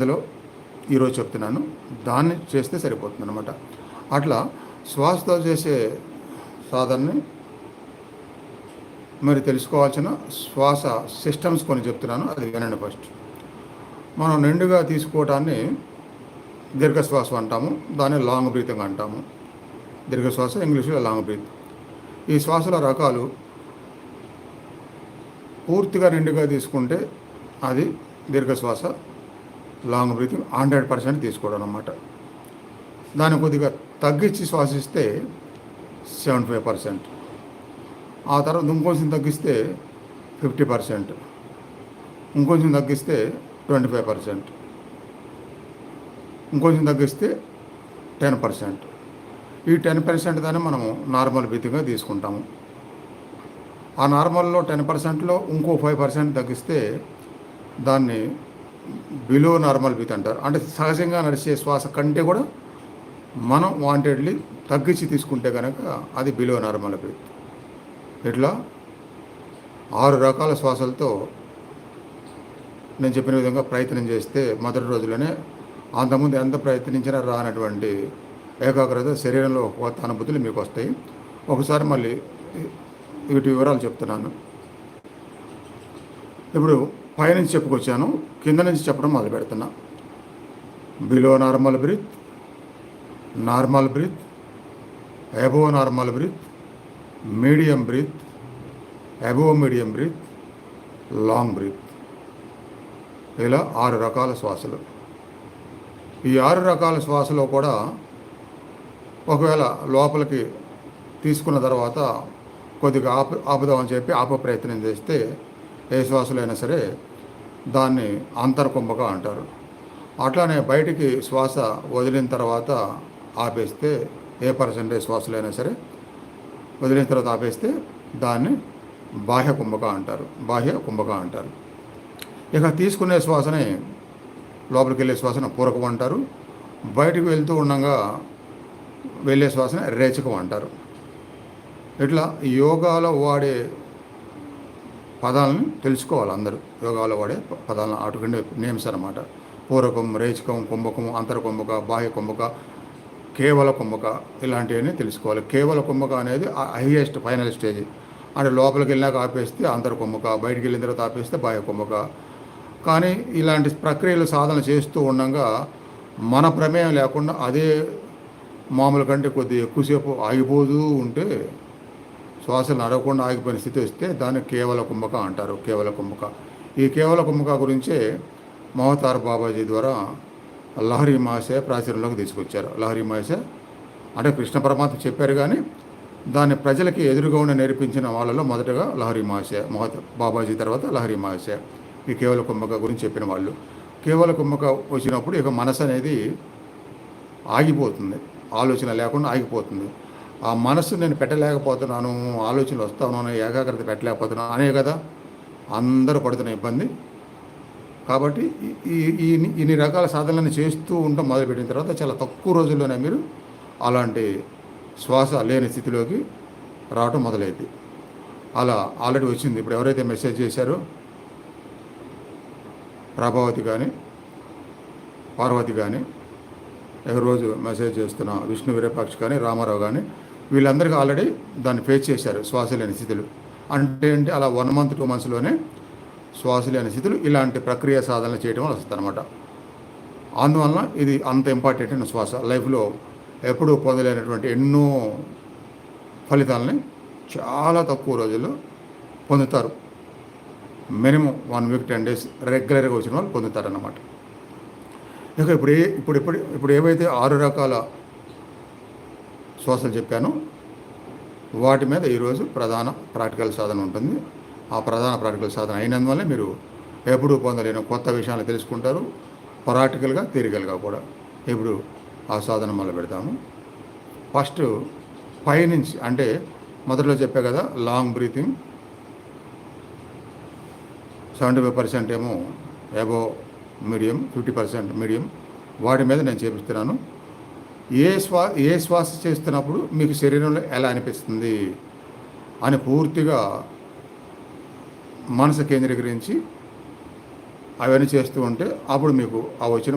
అందులో ఈరోజు చెప్తున్నాను. దాన్ని చేస్తే సరిపోతుంది అనమాట అట్లా శ్వాసతో చేసే సాధనని మరి తెలుసుకోవాల్సిన శ్వాస సిస్టమ్స్ కొన్ని చెప్తున్నాను. అది వినండి ఫస్ట్. మనం నిండుగా తీసుకోవటాన్ని దీర్ఘశ్వాస అంటాము. దాన్ని లాంగ్ బ్రీతింగ్ అంటాము. దీర్ఘశ్వాస ఇంగ్లీష్లో లాంగ్ బ్రీత్. ఈ శ్వాసల రకాలు పూర్తిగా నిండుగా తీసుకుంటే అది దీర్ఘశ్వాస లాంగ్ బ్రీతింగ్ హండ్రెడ్ పర్సెంట్ తీసుకోవడం అన్నమాట. దాన్ని కొద్దిగా తగ్గించి శ్వాసిస్తే సెవెంటీ ఫైవ్ పర్సెంట్. ఆ తర్వాత ఇంకొంచెం తగ్గిస్తే ఫిఫ్టీ పర్సెంట్. ఇంకొంచెం తగ్గిస్తే ట్వంటీ ఫైవ్ పర్సెంట్. ఇంకొంచెం తగ్గిస్తే టెన్ పర్సెంట్. ఈ టెన్ పర్సెంట్ దాన్ని మనము నార్మల్ బ్రీతింగ్గా తీసుకుంటాము. ఆ నార్మల్లో టెన్ పర్సెంట్లో ఇంకో ఫైవ్ పర్సెంట్ తగ్గిస్తే దాన్ని బిలో నార్మల్ బీత్ అంటారు అంటే సహజంగా నడిచే శ్వాస కంటే కూడా మనం వాంటెడ్లీ తగ్గించి తీసుకుంటే కనుక అది బిలో నార్మల్ బ్రీత్ ఇట్లా ఆరు రకాల శ్వాసలతో నేను చెప్పిన విధంగా ప్రయత్నం చేస్తే మొదటి రోజులోనే అంతకుముందు ఎంత ప్రయత్నించినా రానటువంటి ఏకాగ్రత శరీరంలో కొత్త అనుభూతులు మీకు వస్తాయి. ఒకసారి మళ్ళీ వీటి వివరాలు చెప్తున్నాను. ఇప్పుడు పైనుంచి చెప్పుకొచ్చాను కింద నుంచి చెప్పడం మొదలు పెడుతున్నా. Below normal breath normal breath above normal breath medium breath above medium breath long breath ఇలా ఆరు రకాల శ్వాసలు. ఈ ఆరు రకాల శ్వాసలో కూడా ఒకవేళ లోపలికి తీసుకున్న తర్వాత కొద్దిగా ఆపు ఆపుదామని చెప్పి ఆప ప్రయత్నం చేస్తే శ్వాసలైనా సరే దాన్ని అంతర్కుంభక అంటారు. అట్లానే బయటికి శ్వాస వదిలిన తర్వాత ఆపేస్తే ఏ పర్సెంటేజ్ శ్వాసలైనా సరే వదిలిన తర్వాత ఆపేస్తే దాన్ని బాహ్య కుంభక అంటారు. బాహ్య కుంభక అంటారు. ఇక తీసుకునే శ్వాసని లోపలికి వెళ్ళే శ్వాసన పూరకం అంటారు. బయటకు వెళ్తూ ఉండగా వెళ్ళే శ్వాసన రేచకం అంటారు. ఇట్లా యోగాలో వాడే పదాలను తెలుసుకోవాలి అందరూ. యోగాలో వాడే పదాలను అటుకుండే నేమ్స్ అనమాట పూర్వకం రేచకం కుంభకం అంతర్కుంభక బాహ్య కుంభక కేవల కుంభక ఇలాంటివన్నీ తెలుసుకోవాలి. కేవల కుంభక అనేది హైయెస్ట్ ఫైనల్ స్టేజ్. అంటే లోపలికి వెళ్ళినాక ఆపేస్తే అంతర్కుంభక బయటికి వెళ్ళిన తర్వాత ఆపేస్తే బాహ్య కుంభక. కానీ ఇలాంటి ప్రక్రియలు సాధన చేస్తూ ఉండగా మన ప్రమేయం లేకుండా అదే మామూలు కంటే కొద్దిగా ఎక్కువసేపు ఆగిపోతూ ఉంటే శ్వాసలు నడవకుండా ఆగిపోయిన స్థితి వస్తే దాన్ని కేవల కుంభక అంటారు కేవల కుంభక. ఈ కేవల కుంభక గురించే మహతార్ బాబాజీ ద్వారా లహరి మాసే ప్రాచుర్యంలోకి తీసుకొచ్చారు. లహరి మాసే అంటే కృష్ణ పరమాత్మ చెప్పారు కానీ దాన్ని ప్రజలకి ఎదురుగా ఉండి నేర్పించిన వాళ్ళలో మొదటగా లహరి మాసే మహత బాబాజీ తర్వాత లహరి మాసే ఈ కేవల కుంభక గురించి చెప్పిన వాళ్ళు. కేవల కుంభక వచ్చినప్పుడు ఇక మనసు అనేది ఆగిపోతుంది ఆలోచన లేకుండా ఆగిపోతుంది. ఆ మనసు నేను పెట్టలేకపోతున్నాను ఆలోచనలు వస్తాను ఏకాగ్రత పెట్టలేకపోతున్నాను అనే కదా అందరూ పడుతున్న ఇబ్బంది. కాబట్టి ఈ ఈ ఇన్ని రకాల సాధనలను చేస్తూ ఉండటం మొదలుపెట్టిన తర్వాత చాలా తక్కువ రోజుల్లోనే మీరు అలాంటి శ్వాస లేని స్థితిలోకి రావటం మొదలైంది. అలా ఆల్రెడీ వచ్చింది. ఇప్పుడు ఎవరైతే మెసేజ్ చేశారో ప్రభావతి కానీ పార్వతి కానీ రోజు మెసేజ్ చేస్తున్న విష్ణు విరూపాక్ష కానీ రామారావు కానీ వీళ్ళందరికీ ఆల్రెడీ దాన్ని ఫేస్ చేశారు శ్వాస లేని స్థితులు. అంటే ఏంటి? అలా వన్ మంత్ టూ మంత్స్లోనే శ్వాస లేని స్థితులు ఇలాంటి ప్రక్రియ సాధనలు చేయడం వల్ల వస్తుంది అనమాట అందువలన ఇది అంత ఇంపార్టెంట్ అయిన శ్వాస. లైఫ్లో ఎప్పుడూ పొందలేనటువంటి ఎన్నో ఫలితాలని చాలా తక్కువ రోజుల్లో పొందుతారు. Minimum one week ten days రెగ్యులర్గా వచ్చిన వాళ్ళు పొందుతారన్నమాట. ఇక ఇప్పుడు ఏ ఇప్పుడు ఇప్పుడు ఇప్పుడు ఏవైతే ఆరు రకాల శ్వాసలు చెప్పాను. వాటి మీద ఈరోజు ప్రధాన ప్రాక్టికల్ సాధన ఉంటుంది. ఆ ప్రధాన ప్రాక్టికల్ సాధన అయినందువల్ల మీరు ఎప్పుడు పొందలేని కొత్త విషయాలు తెలుసుకుంటారు. ప్రాక్టికల్గా తీరికలుగా కూడా ఇప్పుడు ఆ సాధన మొదలు పెడతాము. ఫస్ట్ పైనుంచి అంటే మొదట్లో చెప్పే కదా long breathing. Seventy five percent ఏమో above medium fifty percent medium. వాటి మీద నేను చేపిస్తున్నాను. ఏ శ్వా ఏ శ్వాస చేస్తున్నప్పుడు మీకు శరీరంలో ఎలా అనిపిస్తుంది? అని పూర్తిగా మనసు కేంద్రీకరించి అవన్నీ చేస్తూ ఉంటే అప్పుడు మీకు ఆ వచ్చిన